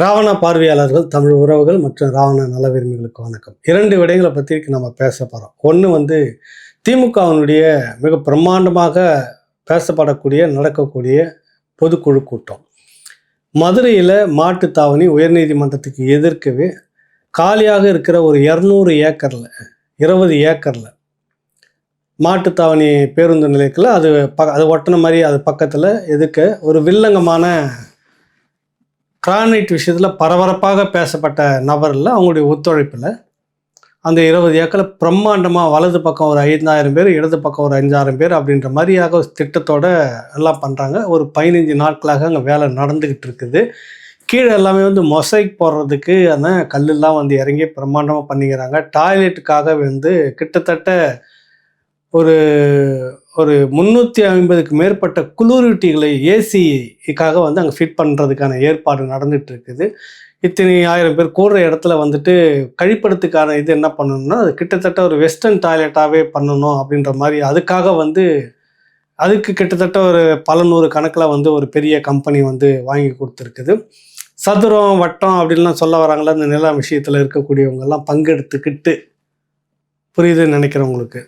ராவண பார்வையாளர்கள் தமிழ் உறவுகள் மற்றும் ராவண நலவிரும்பிகளுக்கு வணக்கம். இரண்டு விடயங்களை பற்றி நம்ம பேச போகிறோம் ஒன்று வந்து திமுகவினுடைய மிக பிரம்மாண்டமாக பேசப்படக்கூடிய நடக்கக்கூடிய பொதுக்குழு கூட்டம். மதுரையில் மாட்டுத்தாவணி உயர்நீதிமன்றத்துக்கு எதிர்க்கவே காலியாக இருக்கிற ஒரு இரநூறு ஏக்கரில் இருபது ஏக்கரில் மாட்டுத்தாவணி பேருந்து நிலையத்தில் அது ப அது ஒட்டின மாதிரி அது பக்கத்தில் எதுக்க ஒரு வில்லங்கமான கிரானைட் விஷயத்தில் பரபரப்பாக பேசப்பட்ட நபரில் அவங்களுடைய ஒத்துழைப்பில் அந்த இருபது ஏக்கரில் பிரம்மாண்டமாக வலது பக்கம் ஒரு ஐந்தாயிரம் பேர் இடது பக்கம் ஒரு அஞ்சாயிரம் பேர் அப்படின்ற மாதிரியாக ஒரு திட்டத்தோட எல்லாம் பண்ணுறாங்க ஒரு பதினஞ்சு நாட்களாக அங்கே வேலை நடந்துக்கிட்டு இருக்குது. கீழே எல்லாமே வந்து மொசைக் போடுறதுக்கு அந்த கல்லெல்லாம் வந்து இறங்கி பிரம்மாண்டமாக பண்ணிக்கிறாங்க. டாய்லெட்டுக்காக வந்து கிட்டத்தட்ட ஒரு ஒரு முந்நூற்றி ஐம்பதுக்கு மேற்பட்ட குளிரூட்டிகளை ஏசிக்காக வந்து அங்கே ஃபிட் பண்ணுறதுக்கான ஏற்பாடு நடந்துட்டு இருக்குது. இத்தனை ஆயிரம் பேர் கூடுற இடத்துல வந்துட்டு கழிப்பிடத்துக்கான இது என்ன பண்ணணும்னா அது கிட்டத்தட்ட ஒரு வெஸ்டர்ன் டாய்லெட்டாகவே பண்ணணும் அப்படின்ற மாதிரி அதுக்காக வந்து அதுக்கு கிட்டத்தட்ட ஒரு பல நூறு கணக்கில் வந்து ஒரு பெரிய கம்பெனி வந்து வாங்கி கொடுத்துருக்குது. சதுரம் வட்டம் அப்படின்லாம் சொல்ல வராங்களா இந்த நில விஷயத்தில் இருக்கக்கூடியவங்கெல்லாம் பங்கெடுத்துக்கிட்டு புரியுதுன்னு நினைக்கிறவங்களுக்கு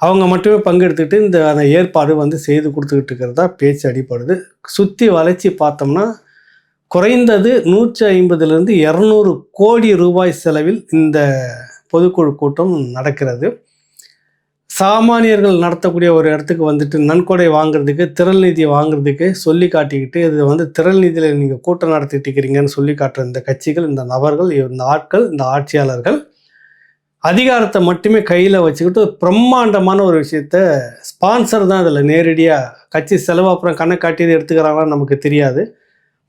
அவங்க மட்டுமே பங்கெடுத்துக்கிட்டு இந்த அந்த ஏற்பாடு வந்து செய்து கொடுத்துக்கிட்டு இருக்கிறதா பேச்சு அடிப்படுது சுற்றி வளைச்சி பார்த்தோம்னா குறைந்தது நூற்றி ஐம்பதுலேருந்து இரநூறு கோடி ரூபாய் செலவில் இந்த பொதுக்குழு கூட்டம் நடக்கிறது. சாமானியர்கள் நடத்தக்கூடிய ஒரு இடத்துக்கு வந்துட்டு நன்கொடை வாங்குறதுக்கு திரள் நிதி வாங்குறதுக்கு சொல்லி காட்டிக்கிட்டு இது வந்து திரள் நிதியில் நீங்கள் கூட்டம் நடத்திட்டு இருக்கிறீங்கன்னு சொல்லி காட்டுற இந்த கட்சிகள் இந்த நபர்கள் இந்த ஆட்கள் இந்த ஆட்சியாளர்கள் அதிகாரத்தை மட்டுமே கையில் வச்சுக்கிட்டு பிரம்மாண்டமான ஒரு விஷயத்த ஸ்பான்சர் தான் அதில் நேரடியாக கட்சி செலவு அப்புறம் கண்ணை காட்டியது எடுத்துக்கிறாங்களான்னு நமக்கு தெரியாது.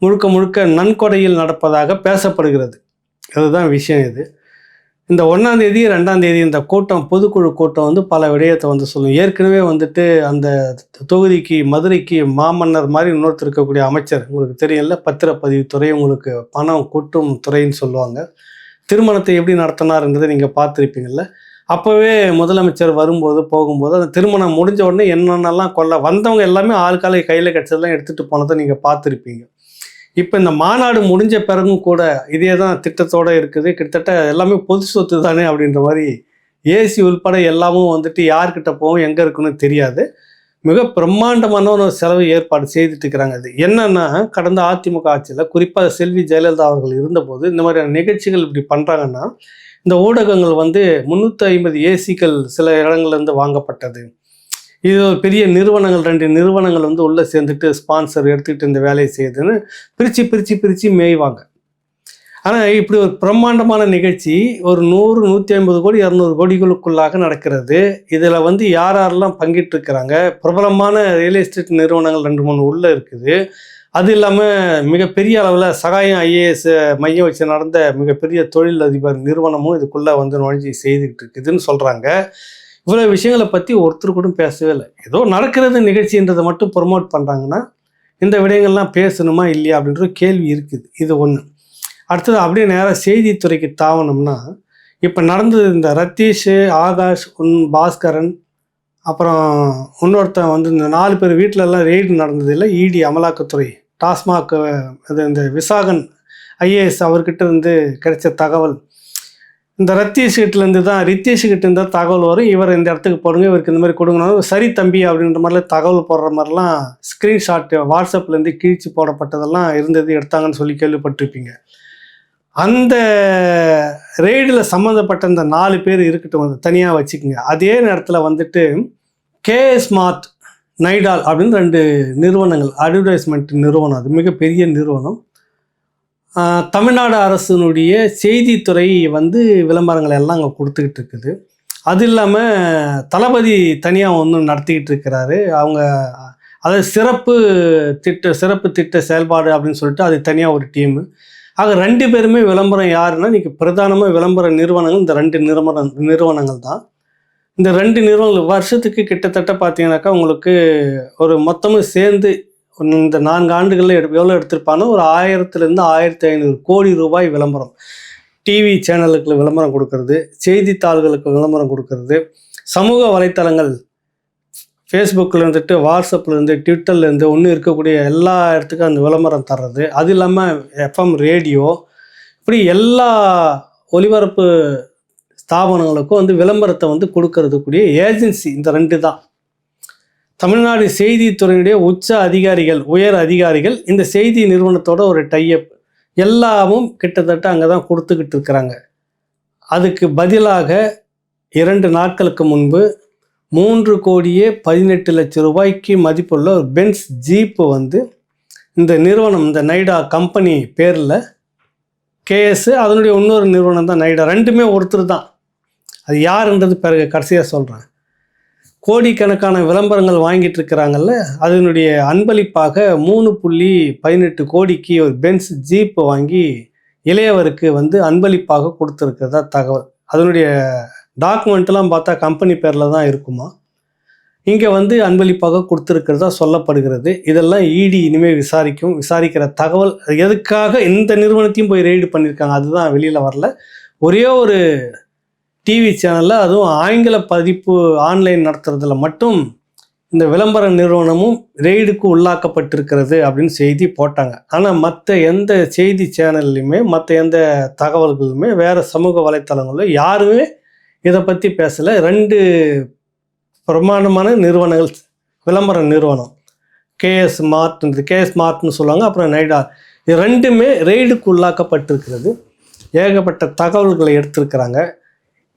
முழுக்க முழுக்க நன்கொடையில் நடப்பதாக பேசப்படுகிறது. அதுதான் விஷயம் இது. இந்த ஒன்றாம் தேதி ரெண்டாம் தேதி இந்த கூட்டம் பொதுக்குழு கூட்டம் வந்து பல விடயத்தை வந்து சொல்லும். ஏற்கனவே வந்துட்டு அந்த தொகுதிக்கு மதுரைக்கு மாமன்னர் மாதிரி இன்னொருத்தர் இருக்கக்கூடிய அமைச்சர் உங்களுக்கு தெரியல பத்திரப்பதிவு துறை உங்களுக்கு பணம் கூட்டும் துறைன்னு சொல்லுவாங்க. திருமணத்தை எப்படி நடத்தினார்ன்றதை நீங்கள் பார்த்துருப்பீங்கள்ல அப்போவே முதலமைச்சர் வரும்போது போகும்போது அந்த திருமணம் முடிஞ்ச உடனே என்னென்னலாம் கொல்ல வந்தவங்க எல்லாமே ஆள்காலை கையில் கிடச்சதெல்லாம் எடுத்துகிட்டு போனதை நீங்கள் பார்த்துருப்பீங்க. இப்போ இந்த மாநாடு முடிஞ்ச பிறகும் கூட இதே தான் திட்டத்தோடு இருக்குது. கிட்டத்தட்ட எல்லாமே பொது சொத்து தானே அப்படின்ற மாதிரி ஏசி உள்பட எல்லாமும் வந்துட்டு யார்கிட்ட போகும் எங்கே இருக்குன்னு தெரியாது. மிக பிரம்மாண்டமான ஒரு செலவு ஏற்பாடு செய்துட்டு இருக்கிறாங்க அது என்னன்னா கடந்த அதிமுக ஆட்சியில் குறிப்பாக செல்வி ஜெயலலிதா அவர்கள் இருந்தபோது இந்த மாதிரியான நிகழ்ச்சிகள் இப்படி பண்ணுறாங்கன்னா இந்த ஊடகங்கள் வந்து முந்நூற்றி ஐம்பது ஏசிக்கள் சில இடங்கள்லேருந்து வாங்கப்பட்டது. இது ஒரு பெரிய நிறுவனங்கள் ரெண்டு நிறுவனங்கள் வந்து உள்ளே சேர்ந்துட்டு ஸ்பான்சர் எடுத்துக்கிட்டு இந்த வேலையை செய்யுதுன்னு பிரித்து பிரித்து பிரித்து மேய்வாங்க. ஆனால் இப்படி ஒரு பிரம்மாண்டமான நிகழ்ச்சி ஒரு நூறு நூற்றி ஐம்பது கோடி இரநூறு கோடிகளுக்குள்ளாக நடக்கிறது. இதில் வந்து யார் யாரெல்லாம் பங்கிட்டு இருக்கிறாங்க பிரபலமான ரியல் எஸ்டேட் நிறுவனங்கள் ரெண்டு மூணு உள்ளே இருக்குது. அது இல்லாமல் மிகப்பெரிய அளவில் சகாயம் ஐஏஎஸ் மையம் வச்சு நடந்த மிகப்பெரிய தொழில் அதிபர் நிறுவனமும் இதுக்குள்ளே வந்து நுழைஞ்சி செய்துக்கிட்டு இருக்குதுன்னு சொல்கிறாங்க இவ்வளோ விஷயங்களை பற்றி ஒருத்தர் கூட பேசவே இல்லை. ஏதோ நடக்கிறது நிகழ்ச்சின்றதை மட்டும் ப்ரொமோட் பண்ணுறாங்கன்னா இந்த விடயங்கள்லாம் பேசணுமா இல்லையா அப்படின்ற ஒரு கேள்வி இருக்குது. இது ஒன்று அடுத்தது அப்படியே நேராக செய்தித்துறைக்கு தாவணும்னா இப்போ நடந்தது இந்த ரத்தீஷ் ஆகாஷ் உன் பாஸ்கரன் அப்புறம் இன்னொருத்தன் வந்து இந்த நாலு பேர் வீட்டிலலாம் ரெய்டு நடந்தது இல்லை இடி அமலாக்கத்துறை டாஸ்மாக் அது இந்த விசாகன் ஐஏஎஸ் அவர்கிட்ட இருந்து கிடைச்ச தகவல். இந்த ரத்தீஷ் கிட்டேருந்து தான் ரித்தீஷ் கிட்டே இருந்தா தகவல் வரும். இவர் இந்த இடத்துக்கு போடுங்க இவருக்கு இந்த மாதிரி கொடுங்கனாலும் சரி தம்பி அப்படின்ற மாதிரிலாம் தகவல் போடுற மாதிரிலாம் ஸ்க்ரீன்ஷாட் வாட்ஸ்அப்லேருந்து கிழிச்சு போடப்பட்டதெல்லாம் இருந்தது எடுத்தாங்கன்னு சொல்லி கேள்விப்பட்டிருப்பீங்க. அந்த ரெய்டில் சம்மந்தப்பட்ட இந்த நாலு பேர் இருக்கட்டும் வந்து தனியாக வச்சுக்கோங்க. அதே நேரத்தில் வந்துட்டு கேஎஸ் ஸ்மார்ட் நைடால் அப்படின்னு ரெண்டு நிறுவனங்கள் அட்வர்டைஸ்மெண்ட் நிறுவனம் அது மிகப்பெரிய நிறுவனம். தமிழ்நாடு அரசினுடைய செய்தித்துறை வந்து விளம்பரங்களை எல்லாம் அங்கே கொடுத்துக்கிட்டு இருக்குது. அது இல்லாமல் தளபதி தனியாக ஒன்று நடத்திக்கிட்டு இருக்கிறாரு. அவங்க அதாவது சிறப்பு திட்ட சிறப்பு திட்ட செயல்பாடு அப்படின்னு சொல்லிட்டு அது தனியாக ஒரு டீமு. ஆக ரெண்டு பேருமே விளம்பரம் யாருன்னா இன்றைக்கி பிரதானமாக விளம்பர நிறுவனங்கள் இந்த ரெண்டு நிறுவன நிறுவனங்கள் தான். இந்த ரெண்டு நிறுவனங்கள் வருஷத்துக்கு கிட்டத்தட்ட பார்த்தீங்கன்னாக்கா உங்களுக்கு ஒரு மொத்தமும் சேர்ந்து இந்த நான்கு ஆண்டுகளில் எடு எவ்வளோ எடுத்திருப்பானோ ஒரு ஆயிரத்துலேருந்து ஆயிரத்தி ஐநூறு கோடி ரூபாய் விளம்பரம். டிவி சேனலுக்கு விளம்பரம் கொடுக்கறது செய்தித்தாள்களுக்கு விளம்பரம் கொடுக்கறது சமூக வலைத்தளங்கள் ஃபேஸ்புக்கில் இருந்துட்டு வாட்ஸ்அப்பில் இருந்து ட்விட்டர்ல இருந்து ஒன்று இருக்கக்கூடிய எல்லா இடத்துக்கும் அந்த விளம்பரம் தர்றது. அது இல்லாமல் எஃப்எம் ரேடியோ இப்படி எல்லா ஒலிபரப்பு ஸ்தாபனங்களுக்கும் வந்து விளம்பரத்தை வந்து கொடுக்கறதுக்குரிய ஏஜென்சி இந்த ரெண்டு தான். தமிழ்நாடு செய்தித்துறையுடைய உச்ச அதிகாரிகள் உயர் அதிகாரிகள் இந்த செய்தி நிறுவனத்தோட ஒரு டையப் எல்லாமும் கிட்டத்தட்ட அங்கே தான் கொடுத்துக்கிட்டு இருக்கிறாங்க. அதுக்கு பதிலாக இரண்டு நாட்களுக்கு முன்பு மூன்று கோடியே பதினெட்டு லட்சம் ரூபாய்க்கு மதிப்புள்ள ஒரு பென்ஸ் ஜீப்பு வந்து இந்த நிறுவனம் இந்த நைடா கம்பெனி பேரில் கேஎஸ் அதனுடைய இன்னொரு நிறுவனம் தான் நைடா. ரெண்டுமே ஒருத்தர் தான். அது யாருன்றது பிறகு கடைசியாக சொல்கிறேன் கோடிக்கணக்கான விளம்பரங்கள் வாங்கிட்டு இருக்கிறாங்கல்ல அதனுடைய அன்பளிப்பாக மூணு புள்ளி பதினெட்டு கோடிக்கு ஒரு பென்ஸ் ஜீப் வாங்கி இளையவருக்கு வந்து அன்பளிப்பாக கொடுத்துருக்கிறதா தகவல். அதனுடைய டாக்குமெண்ட்லாம் பார்த்தா கம்பெனி பேரில் தான் இருக்குமா? இங்கே வந்து அன்பளிப்பாக கொடுத்துருக்கிறதா சொல்லப்படுகிறது. இதெல்லாம் இடி இனிமேல் விசாரிக்கும். விசாரிக்கிற தகவல் எதுக்காக இந்த நிறுவனத்தையும் போய் ரெய்டு பண்ணியிருக்காங்க அதுதான் வெளியில் வரல. ஒரே ஒரு டிவி சேனலில் அதுவும் ஆங்கில பதிப்பு ஆன்லைன் நடத்துறதுல மட்டும் இந்த விளம்பர நிறுவனமும் ரெய்டுக்கு உள்ளாக்கப்பட்டிருக்கிறது அப்படின்னு செய்தி போட்டாங்க. ஆனால் மற்ற எந்த செய்தி சேனல்லையுமே மற்ற எந்த தகவல்களுமே வேறு சமூக வலைத்தளங்களில் யாருமே இதை பற்றி பேசலை. ரெண்டு பிரமாண்டமான நிறுவனங்கள் விளம்பர நிறுவனம். கேஎஸ் மார்ட் கேஎஸ் மார்ட்னு சொல்லுவாங்க. அப்புறம் நைடா இது ரெண்டுமே ரெய்டுக்கு உள்ளாக்கப்பட்டிருக்கிறது. ஏகப்பட்ட தகவல்களை எடுத்திருக்கிறாங்க.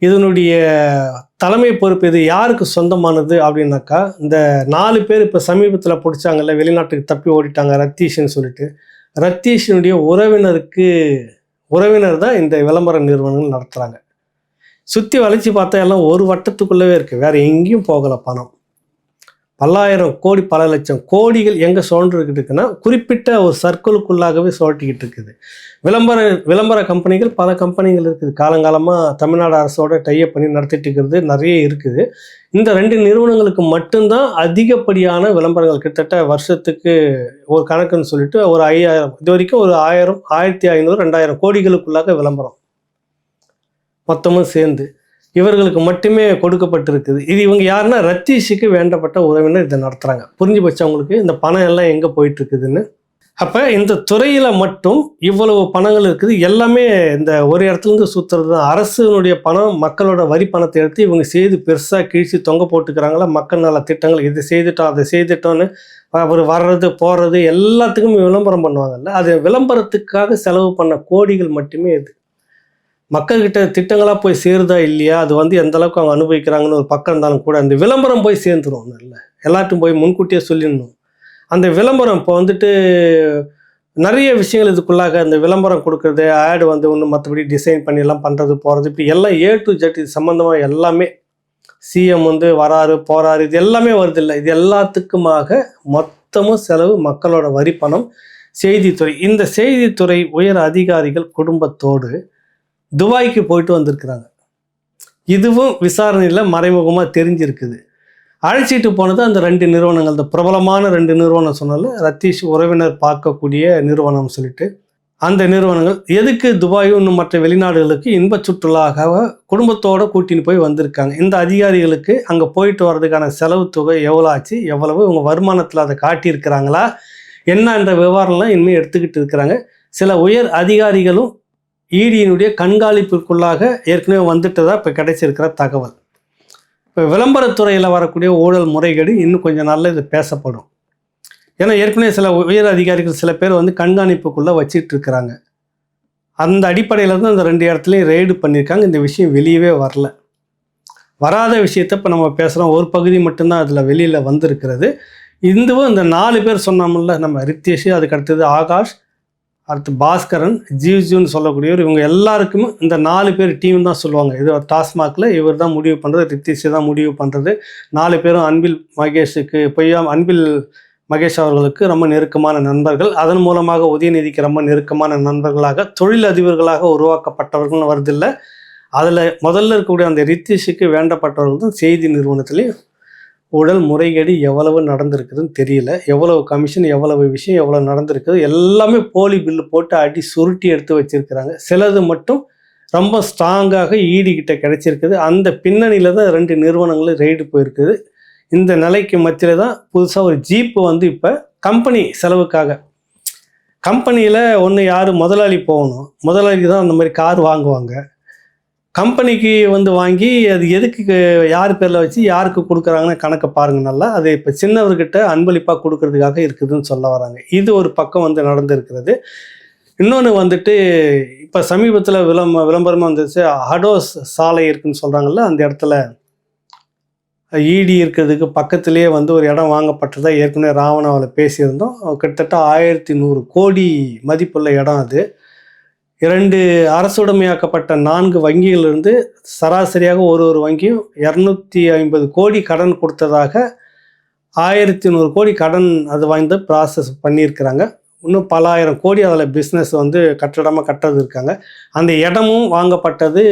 இதனுடைய தலைமை பொறுப்பு இது யாருக்கு சொந்தமானது அப்படின்னாக்கா இந்த நாலு பேர் இப்போ சமீபத்தில் பிடிச்சாங்கல்ல வெளிநாட்டுக்கு தப்பி ஓடிட்டாங்க ரத்தீஷ்னு சொல்லிட்டு. ரத்தீஷினுடைய உறவினருக்கு உறவினர் தான் இந்த விளம்பர நிறுவனங்கள் நடத்துகிறாங்க சுற்றி வளைச்சி பார்த்தா எல்லாம் ஒரு வட்டத்துக்குள்ளவே இருக்குது வேற எங்கேயும் போகலை பணம். பல்லாயிரம் கோடி பல லட்சம் கோடிகள் எங்கே சுழன்றுக்கிட்டு இருக்குன்னா குறிப்பிட்ட ஒரு சர்க்கிளுக்குள்ளாகவே சுழட்டிக்கிட்டு இருக்குது. விளம்பர விளம்பர கம்பெனிகள் பல கம்பெனிகள் இருக்குது. காலங்காலமாக தமிழ்நாடு அரசோட டைப் பண்ணி நடத்திட்டு இருக்கிறது நிறைய இருக்குது. இந்த ரெண்டு நிறுவனங்களுக்கு மட்டும்தான் அதிகப்படியான விளம்பரங்கள். கிட்டத்தட்ட வருஷத்துக்கு ஒரு கணக்குன்னு சொல்லிட்டு ஒரு ஐயாயிரம் இது வரைக்கும் ஒரு ஆயிரம் ஆயிரத்தி ஐநூறு ரெண்டாயிரம் கோடிகளுக்குள்ளாக விளம்பரம். மொத்தமும் சேர்ந்து இவர்களுக்கு மட்டுமே கொடுக்கப்பட்டிருக்குது. இது இவங்க யாருன்னா ரத்தீஷுக்கு வேண்டப்பட்ட உறவினர் இதை நடத்துகிறாங்க புரிஞ்சு போச்சு அவங்களுக்கு இந்த பணம் எல்லாம் எங்கே போயிட்டுருக்குதுன்னு? அப்போ இந்த துறையில் மட்டும் இவ்வளவு பணங்கள் இருக்குது. எல்லாமே இந்த ஒரு இடத்துலேருந்து சுற்றுறது தான் அரசுனுடைய பணம் மக்களோட வரி பணத்தை எடுத்து இவங்க செய்து பெருசாக கிழிச்சு தொங்க போட்டுக்கிறாங்களா? மக்கள் நல திட்டங்கள் இது செய்துட்டோம் அதை செய்துட்டோன்னு அவர் வர்றது போகிறது எல்லாத்துக்கும் விளம்பரம் பண்ணுவாங்கல்ல? அது விளம்பரத்துக்காக செலவு பண்ண கோடிகள் மட்டுமே இது. மக்கள்கிட்ட திட்டங்களாக போய் சேருதா இல்லையா? அது வந்து எந்த அளவுக்கு அவங்க அனுபவிக்கிறாங்கன்னு ஒரு பக்கம் இருந்தாலும் கூட அந்த விளம்பரம் போய் சேர்ந்துடும் இல்லை எல்லாத்தையும் போய் முன்கூட்டியே சொல்லிடணும். அந்த விளம்பரம் இப்போ வந்துட்டு நிறைய விஷயங்கள் இதுக்குள்ளாக அந்த விளம்பரம் கொடுக்குறது ஆடு வந்து ஒன்று மற்றபடி டிசைன் பண்ணி எல்லாம் பண்ணுறது போகிறது இப்படி எல்லாம் ஏ டு ஜெட் இது சம்மந்தமாக எல்லாமே சிஎம் வந்து வராரு போகிறாரு இது எல்லாமே வருது இல்லை. இது எல்லாத்துக்குமாக மொத்தமும் செலவு மக்களோட வரி பணம் செய்தித்துறை இந்த செய்தித்துறை உயர் அதிகாரிகள் குடும்பத்தோடு துபாய்க்கு போயிட்டு வந்திருக்கிறாங்க. இதுவும் விசாரணையில் மறைமுகமாக தெரிஞ்சிருக்குது. அழைச்சிட்டு போனது அந்த ரெண்டு நிறுவனங்கள் இந்த பிரபலமான ரெண்டு நிறுவனம் சொன்னால ரத்தீஷ் உறவினர் பார்க்கக்கூடிய நிறுவனம் சொல்லிட்டு அந்த நிறுவனங்கள் எதுக்கு துபாயும் இன்னும் மற்ற வெளிநாடுகளுக்கு இன்ப சுற்றுலாக குடும்பத்தோடு கூட்டின்னு போய் வந்திருக்காங்க. இந்த அதிகாரிகளுக்கு அங்கே போயிட்டு வர்றதுக்கான செலவு தொகை எவ்வளோ ஆச்சு? எவ்வளவு? இவங்க வருமானத்தில் அதை காட்டியிருக்கிறாங்களா? என்ன என்ற விவரம்லாம் இனிமேல் எடுத்துக்கிட்டு இருக்கிறாங்க. சில உயர் அதிகாரிகளும் ஈடியினுடைய கண்காணிப்பிற்குள்ளாக ஏற்கனவே வந்துட்டதாக இப்போ கிடைச்சிருக்கிற தகவல். இப்போ விளம்பரத்துறையில் வரக்கூடிய ஊழல் முறைகேடு இன்னும் கொஞ்சம் நாளில் இது பேசப்படும். ஏன்னா ஏற்கனவே சில உயர் அதிகாரிகள் சில பேர் வந்து கண்காணிப்புக்குள்ளே வச்சிட்டு இருக்கிறாங்க அந்த அடிப்படையில் தான் இந்த ரெண்டு இடத்துலையும் ரெய்டு பண்ணியிருக்காங்க இந்த விஷயம் வெளியவே வரல. வராத விஷயத்தை இப்போ நம்ம பேசுகிறோம் ஒரு பகுதி மட்டும்தான் அதில் வெளியில் வந்திருக்கிறது. இந்துவும் இந்த நாலு பேர் சொன்னோம்ல நம்ம ரித்தேஷ் அதுக்கு அடுத்தது ஆகாஷ் அடுத்து பாஸ்கரன் ஜிவ்ஜூன்னு சொல்லக்கூடியவர் இவங்க எல்லாருக்குமே இந்த நாலு பேர் டீம் தான் சொல்லுவாங்க. இது டாஸ்மாகில் இவர் தான் முடிவு பண்ணுறது ரித்திஷ் தான் முடிவு பண்ணுறது நாலு பேரும் அன்பில் மகேஷுக்கு பொய்யா அன்பில் மகேஷ் அவர்களுக்கு ரொம்ப நெருக்கமான நண்பர்கள். அதன் மூலமாக உதயநிதிக்கு ரொம்ப நெருக்கமான நண்பர்களாக தொழில் அதிபர்களாக உருவாக்கப்பட்டவர்கள்னு வருதில்லை அதில் முதல்ல இருக்கக்கூடிய அந்த ரித்திஷுக்கு வேண்டப்பட்டவர்கள் தான் செய்தி நிறுவனத்திலையும் ஊழல் முறைகேடு எவ்வளவு நடந்திருக்குதுன்னு தெரியல. எவ்வளவு கமிஷன் எவ்வளவு விஷயம் எவ்வளவு நடந்திருக்குது. எல்லாமே போலி பில்லு போட்டு அடி சுருட்டி எடுத்து வச்சிருக்கிறாங்க. சிலது மட்டும் ரொம்ப ஸ்ட்ராங்காக ஈடுகிட்ட கிடைச்சிருக்குது. அந்த பின்னணியில் தான் ரெண்டு நிறுவனங்களும் ரெய்டு போயிருக்குது. இந்த நிலைக்கு மத்தியில் தான் புதுசாக ஒரு ஜீப்பு வந்து இப்போ கம்பெனி செலவுக்காக. கம்பெனியில் ஒன்று யார் முதலாளி போகணும். முதலாளி தான் அந்த மாதிரி கார் வாங்குவாங்க. கம்பெனிக்கு வந்து வாங்கி அது எதுக்கு யார் பேரில் வச்சு யாருக்கு கொடுக்குறாங்கன்னு கணக்கை பாருங்கள் நல்லா. அது இப்போ சின்னவர்கிட்ட அன்பளிப்பாக கொடுக்கறதுக்காக இருக்குதுன்னு சொல்ல வராங்க. இது ஒரு பக்கம் வந்து நடந்திருக்கிறது. இன்னொன்று வந்துட்டு இப்போ சமீபத்தில் விளம்ப விளம்பரமாக வந்துச்சு ஹடோஸ் சாலை இருக்குன்னு சொல்கிறாங்கல்ல அந்த இடத்துல ஈடி இருக்கிறதுக்கு பக்கத்துலேயே வந்து ஒரு இடம் வாங்கப்பட்டதா ஏற்கனவே ராவணாவில் பேசியிருந்தோம். கிட்டத்தட்ட ஆயிரத்தி நூறு கோடி மதிப்புள்ள இடம் அது. இரண்டு அரசுடைமையாக்கப்பட்ட நான்கு வங்கிகளிலிருந்து சராசரியாக ஒரு ஒரு வங்கியும் இரநூத்தி ஐம்பது கோடி கடன் கொடுத்ததாக ஆயிரத்தி நூறு கோடி கடன் அது வாய்ந்து ப்ராசஸ் பண்ணியிருக்கிறாங்க. இன்னும் பல ஆயிரம் கோடி அதில் பிஸ்னஸ் வந்து கட்டடமாக கட்டது இருக்காங்க. அந்த இடமும் வாங்கப்பட்டது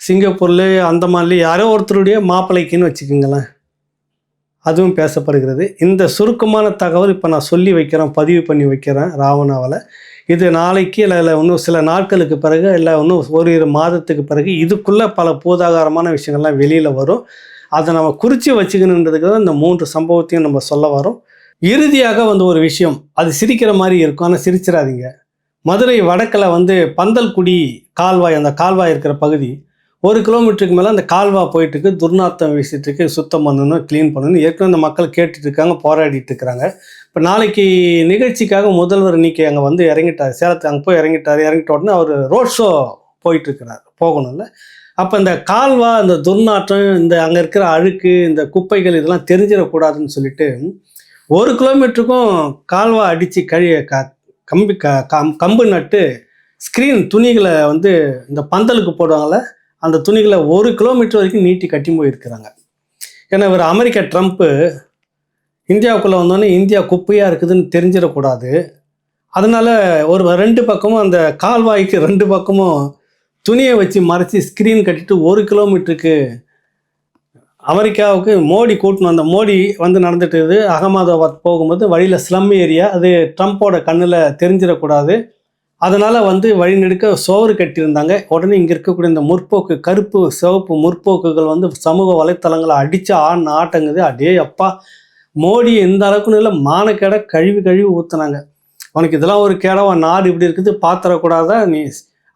சிங்கப்பூரில் அந்தமான்ல யாரோ ஒருத்தருடைய மாப்பிள்ளைக்குன்னு வச்சுக்கோங்களேன். அதுவும் பேசப்படுகிறது. இந்த சுருக்கமான தகவல் இப்போ நான் சொல்லி வைக்கிறேன் பதிவு பண்ணி வைக்கிறேன் ராவணாவில். இது நாளைக்கு இல்லை இல்லை இன்னும் சில நாட்களுக்கு பிறகு இல்லை இன்னும் ஒரு மாதத்துக்கு பிறகு இதுக்குள்ளே பல பூதாகாரமான விஷயங்கள்லாம் வெளியில் வரும். அதை நம்ம குறித்து வச்சுக்கணுன்றதுக்கு தான் இந்த மூன்று சம்பவத்தையும் நம்ம சொல்ல வரோம். இறுதியாக வந்து ஒரு விஷயம் அது சிரிக்கிற மாதிரி இருக்கும். ஆனால் சிரிச்சிடாதீங்க. மதுரை வடக்கில் வந்து பந்தல்குடி கால்வாய் அந்த கால்வாய் இருக்கிற பகுதி ஒரு கிலோமீட்டருக்கு மேலே அந்த கால்வாய் போயிட்டுருக்கு. துர்நாத்தம் வீசிட்டுருக்கு. சுத்தம் பண்ணணும் க்ளீன் பண்ணணும். ஏற்கனவே அந்த மக்கள் கேட்டுட்டு இருக்காங்க போராடிட்டு இருக்கிறாங்க. இப்போ நாளைக்கு நிகழ்ச்சிக்காக முதல்வர் இன்னைக்கு அங்கே வந்து இறங்கிட்டார். சேலத்துக்கு அங்கே போய் இறங்கிட்டார். இறங்கிட்ட உடனே அவர் ரோட் ஷோ போயிட்டுருக்கிறார் போகணும்ல. அப்போ இந்த கால்வா இந்த துர்நாற்றம் இந்த அங்கே இருக்கிற அழுக்கு இந்த குப்பைகள் இதெல்லாம் தெரிஞ்சிடக்கூடாதுன்னு சொல்லிட்டு ஒரு கிலோமீட்டருக்கும் கால்வா அடித்து கழி க கம்பி க கம்- கம்பு நட்டு ஸ்க்ரீன் துணிகளை வந்து இந்த பந்தலுக்கு போடுவாங்கள்ல அந்த துணிகளை ஒரு கிலோமீட்டர் வரைக்கும் நீட்டி கட்டி போயிருக்கிறாங்க. ஏன்னா இவர் அமெரிக்கா ட்ரம்ப்பு இந்தியாவுக்குள்ளே வந்தோடனே இந்தியா குப்பையாக இருக்குதுன்னு தெரிஞ்சிடக்கூடாது. அதனால் ஒரு ரெண்டு பக்கமும் அந்த கால்வாய்க்கு ரெண்டு பக்கமும் துணியை வச்சு மறைச்சி ஸ்க்ரீன் கட்டிட்டு ஒரு கிலோமீட்டருக்கு அமெரிக்காவுக்கு மோடி கூட்டணும் அந்த மோடி வந்து நடந்துட்டு அகமதாபாத் போகும்போது வழியில் ஸ்லம் ஏரியா அது ட்ரம்ப்போட கண்ணில் தெரிஞ்சிடக்கூடாது. அதனால் வந்து வழிநெடுக்க சோறு கட்டியிருந்தாங்க. உடனே இங்கே இருக்கக்கூடிய இந்த முற்போக்கு கருப்பு சிவப்பு முற்போக்குகள் வந்து சமூக வலைத்தளங்களை அடித்து ஆடின ஆட்டங்குது. அடே அப்பா மோடியை எந்த அளவுக்குன்னு இல்லை மானக்கேட கழுவி கழுவி ஊற்றுனாங்க உனக்கு இதெல்லாம் ஒரு கேடவா? நாடு இப்படி இருக்குது பாத்திரக்கூடாதா நீ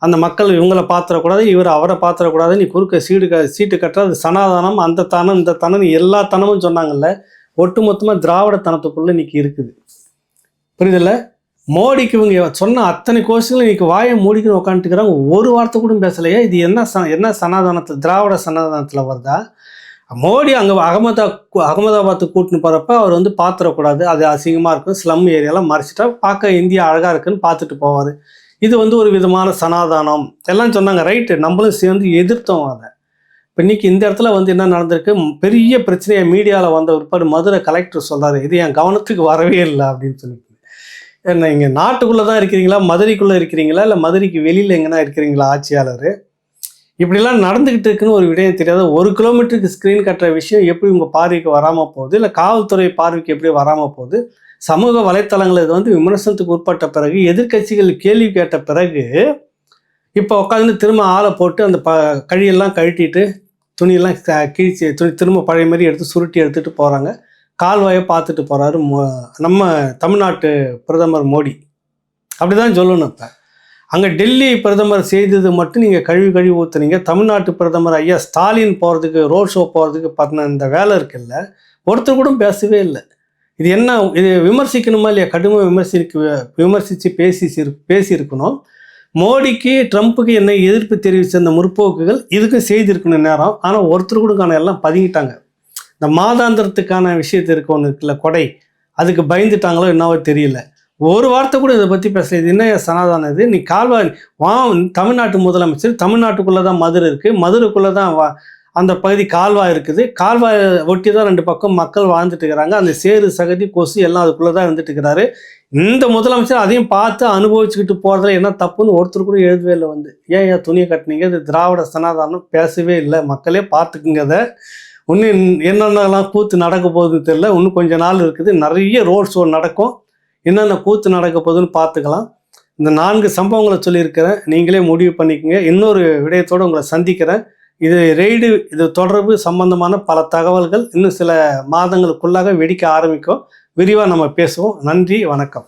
அந்த மக்கள் இவங்கள பாத்திரக்கூடாது இவர் அவரை பாத்திரக்கூடாது நீ குறுக்க சீடு க சீட்டு கட்டுறது சனாதானம் அந்த தனம் இந்த தனம் எல்லா தனமும் சொன்னாங்கல்ல ஒட்டுமொத்தமாக திராவிட தனத்துக்குள்ளே இன்னைக்கு இருக்குது. புரியுதில்ல? மோடிக்கு இவங்க சொன்ன அத்தனை கோஷங்களும் இன்னைக்கு வாயை மூடிக்கின்னு உட்காந்துட்டுக்கிறாங்க ஒரு வார்த்தை கூட பேசலையே. இது என்ன ச என்ன சனாதானத்தில் திராவிட சனாதானத்தில் வருதா? மோடி அங்கே அகமதா அகமதாபாத்துக்கு கூட்டின்னு போகிறப்ப அவர் வந்து பாத்திரக்கூடாது அது அசிங்கமாக இருக்கும் ஸ்லம் ஏரியாலாம் மறைச்சிட்டா பார்க்க இந்தியா அழகாக இருக்குன்னு பார்த்துட்டு போவார். இது வந்து ஒரு விதமான சனாதானம். எல்லாம் சொன்னாங்க ரைட்டு நம்மளும் சேர்ந்து எதிர்த்தோம் அதை. இப்போ இன்னைக்கு இந்த இடத்துல வந்து என்ன நடந்திருக்கு? பெரிய பிரச்சனையை மீடியாவில் வந்த பிற்பாடு மதுரை கலெக்டர் சொல்றாரு இது என் கவனத்துக்கு வரவே இல்லை அப்படின்னு சொல்லிட்டு. என்ன இங்கே நாட்டுக்குள்ளே தான் இருக்கிறீங்களா? மதுரைக்குள்ளே இருக்கிறீங்களா? இல்லை மதுரைக்கு வெளியில் எங்கன்னா இருக்கிறீங்களா ஆட்சியாளர்? இப்படிலாம் நடந்துக்கிட்டு இருக்குன்னு ஒரு விடயம் தெரியாத ஒரு கிலோமீட்டருக்கு ஸ்க்ரீன் கட்டுற விஷயம் எப்படி உங்கள் பார்வைக்கு வராமல் போகுது? இல்லை காவல்துறை பார்வைக்கு எப்படி வராமல் போகுது? சமூக வலைத்தளங்கள் இது வந்து விமர்சனத்துக்கு உட்பட்ட பிறகு எதிர்க்கட்சிகள் கேள்வி கேட்ட பிறகு இப்போ உட்காந்து திரும்ப ஆளை போட்டு அந்த ப கழியெல்லாம் கழட்டிட்டு துணியெல்லாம் க- கிழிச்சு துணி திரும்ப பழைய மாதிரி எடுத்து சுருட்டி எடுத்துகிட்டு போகிறாங்க கால்வாயை பார்த்துட்டு போகிறாரு நம்ம தமிழ்நாட்டு பிரதமர் மோடி. அப்படிதான் சொல்லணும் இப்போ. அங்கே டெல்லி பிரதமர் செய்தது மட்டும் நீங்கள் கழுவி கழுவி ஊற்றுனீங்க தமிழ்நாட்டு பிரதமர் ஐயா ஸ்டாலின் போகிறதுக்கு ரோட் ஷோ போகிறதுக்கு பார்த்தின இந்த வேலை இருக்குல்ல ஒருத்தர் கூட பேசவே இல்லை. இது என்ன இது விமர்சிக்கணுமா இல்லையா? கடுமை விமர்சிக்க விமர்சித்து பேசி பேசியிருக்கணும். மோடிக்கு ட்ரம்ப்புக்கு என்ன எதிர்ப்பு தெரிவித்த அந்த முற்போக்குகள் இதுக்கும் செய்திருக்கணும் நேரம். ஆனால் ஒருத்தர் கூட எல்லாம் பதுங்கிட்டாங்க. இந்த மாதாந்திரத்துக்கான விஷயத்து இருக்க ஒன்று இருக்குல்ல கொடை. அதுக்கு பயந்துட்டாங்களோ என்னவோ தெரியல. ஒரு வார்த்தை கூட இதை பற்றி பேசல. இது என்ன சனாதானம் இது? நீ கால்வாய் வா தமிழ்நாட்டு முதலமைச்சர். தமிழ்நாட்டுக்குள்ளே தான் மதுரை இருக்குது மதுரைக்குள்ளே தான் வா அந்த பகுதி கால்வாய் இருக்குது. கால்வாய் ஒட்டி தான் ரெண்டு பக்கம் மக்கள் வாழ்ந்துட்டு இருக்கிறாங்க. அந்த சேரு சகதி கொசு எல்லாம் அதுக்குள்ளே தான் இருந்துட்டு இருக்கிறாரு. இந்த முதலமைச்சர் அதையும் பார்த்து அனுபவிச்சுக்கிட்டு போகிறதுல என்ன தப்புன்னு ஒருத்தர் கூட எழுதவே இல்லை வந்து. ஏன் ஏன் துணியை கட்டினீங்க? இது திராவிட சனாதானம் பேசவே இல்லை. மக்களே பார்த்துக்குங்கிறத இன்னும் என்னென்னலாம் கூத்து நடக்க போகுதுன்னு தெரியல. இன்னும் கொஞ்ச நாள் இருக்குது. நிறைய ரோட் ஷோ நடக்கும். என்னென்ன கூத்து நடக்க போகுதுன்னு பார்த்துக்கலாம். இந்த நான்கு சம்பவங்களை சொல்லியிருக்கிறேன். நீங்களே முடிவு பண்ணிக்கங்க. இன்னொரு விடயத்தோடு உங்களை சந்திக்கிறேன். இது ரெய்டு இது தொடர்பு சம்பந்தமான பல தகவல்கள் இன்னும் சில மாதங்களுக்குள்ளாக வெடிக்க ஆரம்பிக்கும். விரிவாக நம்ம பேசுவோம். நன்றி வணக்கம்.